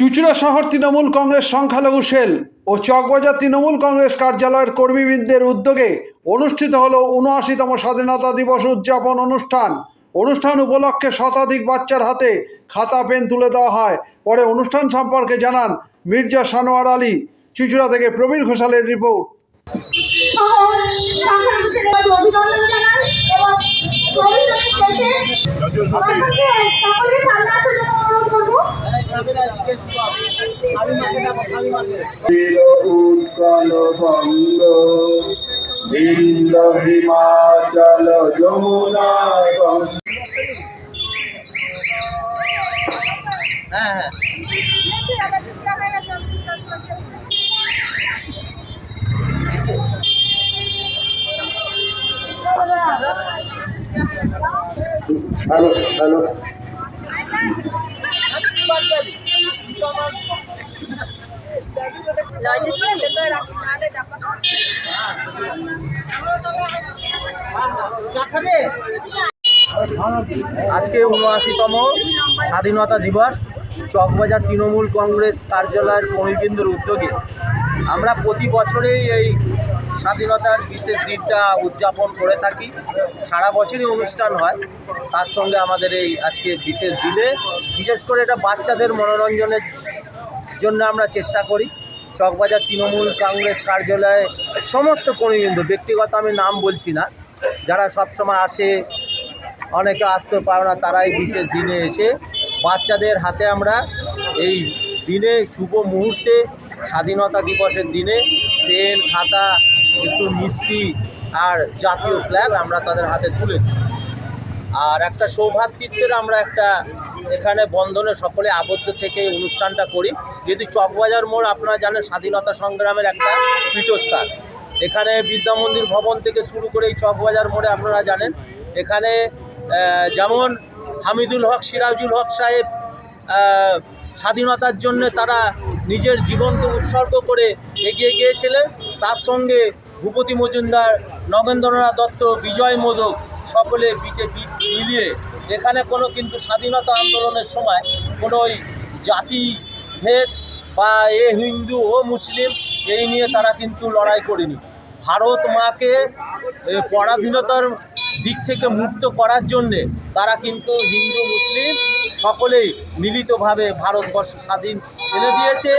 চুচুড়া শহর তৃণমূল কংগ্রেস সংখ্যালঘু সেল ও চকবাজার তৃণমূল কংগ্রেস কার্যালয়ের কর্মীবৃন্দের উদ্যোগে অনুষ্ঠিত হল উনআশিতম স্বাধীনতা দিবস উদযাপন অনুষ্ঠান। অনুষ্ঠান উপলক্ষে শতাধিক বাচ্চার হাতে খাতা, পেন তুলে দেওয়া হয়। পরে অনুষ্ঠান সম্পর্কে জানান মির্জা সানোয়ার আলী, চুচুড়া থেকে প্রবীর ঘোষালের রিপোর্ট। অভিনন্দন জানান এবং উৎকল বঙ্গ বিন্দ হিমাচল যমুনা গঙ্গা। Hello hello. আজকে উনআশিতম স্বাধীনতা দিবস চকবাজার তৃণমূল কংগ্রেস কার্যালয়ের কর্মীবৃন্দর উদ্যোগে। আমরা প্রতি বছরেই এই স্বাধীনতার বিশেষ দিনটা উদযাপন করে থাকি। সারা বছরই অনুষ্ঠান হয়। তার সঙ্গে আমাদের এই আজকে বিশেষ দিনে, বিশেষ করে এটা বাচ্চাদের মনোরঞ্জনের জন্য আমরা চেষ্টা করি। চকবাজার তৃণমূল কংগ্রেস কার্যালয়ে সমস্ত কর্মীবৃন্দ, ব্যক্তিগত আমি নাম বলছি না, যারা সবসময় আসে, অনেকে আসতে পারে না, তারাই বিশেষ দিনে এসে বাচ্চাদের হাতে আমরা এই দিনে শুভ মুহূর্তে স্বাধীনতা দিবসের দিনে পেন খাতা, একটু মিষ্টি আর জাতীয় ফ্ল্যাগ আমরা তাদের হাতে তুলে দিই। আর একটা সৌভাতৃত্বের আমরা একটা এখানে বন্ধনে সকলে আবদ্ধ থেকে অনুষ্ঠানটা করি। যদি চকবাজার মোড় আপনারা জানেন স্বাধীনতা সংগ্রামের একটা পীঠস্থান। এখানে বিদ্যা মন্দির ভবন থেকে শুরু করে এই চকবাজার মোড়ে আপনারা জানেন। এখানে যেমন হামিদুল হক, সিরাজুল হক সাহেব স্বাধীনতার জন্য তারা নিজের জীবনকে উৎসর্গ করে এগিয়ে গিয়েছিলেন। তার সঙ্গে ভূপতি মজুমদার, নগেন্দ্রনাথ দত্ত, বিজয় মোদক সকলে বিজেপি মিলিয়ে এখানে কোনো কিন্তু স্বাধীনতা আন্দোলনের সময় কোনো ওই জাতি ভেদ বা এ হিন্দু ও মুসলিম এই নিয়ে তারা কিন্তু লড়াই করেনি। ভারত মাকে পরাধীনতার দিক থেকে মুক্ত করার জন্যে তারা কিন্তু হিন্দু, মুসলিম সকলেই মিলিতভাবে ভারতবর্ষ স্বাধীন এনে দিয়েছে।